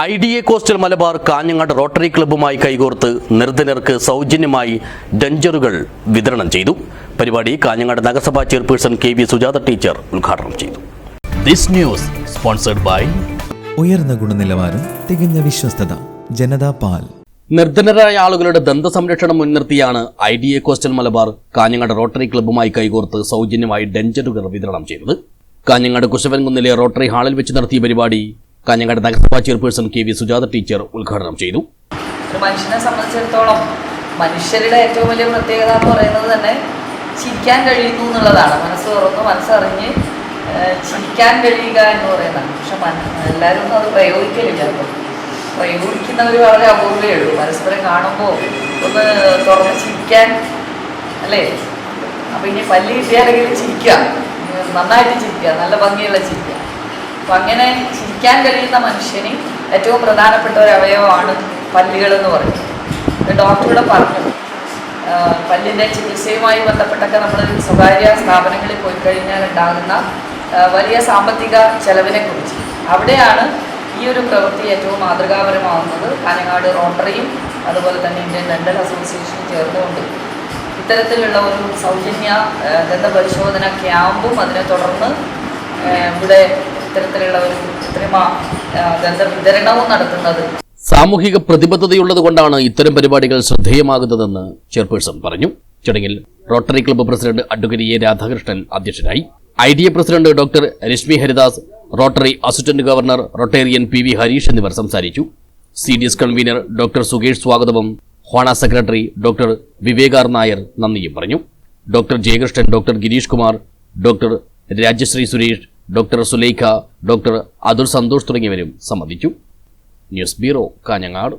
I D A coastal Malabar Kanhangad Rotary ക്ലബ്ബുമായി കൈകോർത്ത് നിർധനർക്ക് സൗജന്യമായി ഡഞ്ചറുകൾ വിതരണം ചെയ്തു. പരിപാടി കാഞ്ഞങ്ങാട് നഗരസഭാ chairperson K V Sujatha teacher ഉദ്ഘാടനം ചെയ്തു. ദിസ് ന്യൂസ് സ്പോൺസർഡ് ബൈ ഉയർന്ന ഗുണനിലവാരം തികഞ്ഞ വിശ്വസ്തത ജനതാ പാൽ. നിർധനരായ ആളുകളുടെ ദന്ത സംരക്ഷണം മുൻനിർത്തിയാണ് I D A coastal Malabar Kanhangad Rotary ക്ലബ്ബുമായി കൈകോർത്ത് സൗജന്യമായി ഡഞ്ചറുകൾ വിതരണം ചെയ്തത്. കാഞ്ഞങ്ങാട് കുശവൻകുന്നിലെ റോട്ടറി ഹാളിൽ വെച്ച് നടത്തിയ പരിപാടി കാഞ്ഞങ്ങാട് നഗരസഭാ chairperson K V Sujatha teacher ഉദ്ഘാടനം ചെയ്തു. ഒരു മനുഷ്യനെ സംബന്ധിച്ചിടത്തോളം മനുഷ്യരുടെ ഏറ്റവും വലിയ പ്രത്യേകത എന്ന് പറയുന്നത് തന്നെ ചിരിക്കാൻ കഴിയുന്നു എന്നുള്ളതാണ്. മനസ്സ് തുറന്ന് മനസ്സറിഞ്ഞ് ചിരിക്കാൻ കഴിയുക എന്ന് പറയുന്നതാണ്. പക്ഷെ എല്ലാവരും അത് പ്രയോഗിക്കലില്ല. പ്രയോഗിക്കുന്നവർ വളരെ അപൂർവേ ഉള്ളൂ. പരസ്പരം കാണുമ്പോൾ ഒന്ന് തുറന്ന് ചിരിക്കാൻ അല്ലേ? അപ്പം ഇനി പല്ല് കിട്ടിയാലെങ്കിലും ചിരിക്കുക. നന്നായിട്ട് ചിരിക്കുക. നല്ല ഭംഗിയുള്ള ചിരിക്കുക. അപ്പം അങ്ങനെ ചിരിക്കാൻ കഴിയുന്ന മനുഷ്യന് ഏറ്റവും പ്രധാനപ്പെട്ട ഒരു അവയവമാണ് പല്ലുകൾ എന്ന് പറയുന്നത്. ഡോക്ടറുടെ പറഞ്ഞു. പല്ലിന്റെ ചികിത്സയുമായി ബന്ധപ്പെട്ടൊക്കെ നമ്മൾ സ്വകാര്യ സ്ഥാപനങ്ങളിൽ പോയി കഴിഞ്ഞാൽ ഉണ്ടാകുന്ന വലിയ സാമ്പത്തിക ചെലവിനെ കുറിച്ച് അവിടെയാണ് ഈ ഒരു പ്രവൃത്തി ഏറ്റവും മാതൃകാപരമാവുന്നത്. കാനങ്ങാട് റോട്ടറിയും അതുപോലെ തന്നെ ഇന്ത്യൻ ഡെന്റൽ അസോസിയേഷനും ചേർന്നുകൊണ്ട് ഇത്തരത്തിലുള്ള ഒരു സൗജന്യ ദന്ത ദന്തപരിശോധന ക്യാമ്പും അതിനെ തുടർന്ന് ഇവിടെ ഇത്തരത്തിലുള്ള ഒരു കൃത്രിമ വിതരണവും നടത്തുന്നത്. സാമൂഹിക പ്രതിബദ്ധതയുള്ളതുകൊണ്ടാണ് ഇത്തരം പരിപാടികൾ ശ്രദ്ധേയമാകുന്നതെന്ന് ചെയർപേഴ്സൺ പറഞ്ഞു. ചടങ്ങിൽ Rotary club president advocate A Radhakrishnan അധ്യക്ഷനായി. I D A president doctor Rashmi Haridas Rotary assistant governor Rotarian P V Harish എന്നിവർ സംസാരിച്ചു. C D S convener doctor Sukesh സ്വാഗതവും honorary secretary doctor Vivekar Nair നന്ദിയും പറഞ്ഞു. Doctor Jayakrishnan doctor Girish Kumar doctor Rajashree Suresh doctor Sulaikha doctor Athul Santhosh തുടങ്ങിയവരും സംബന്ധിച്ചു. News bureau Kanhangad.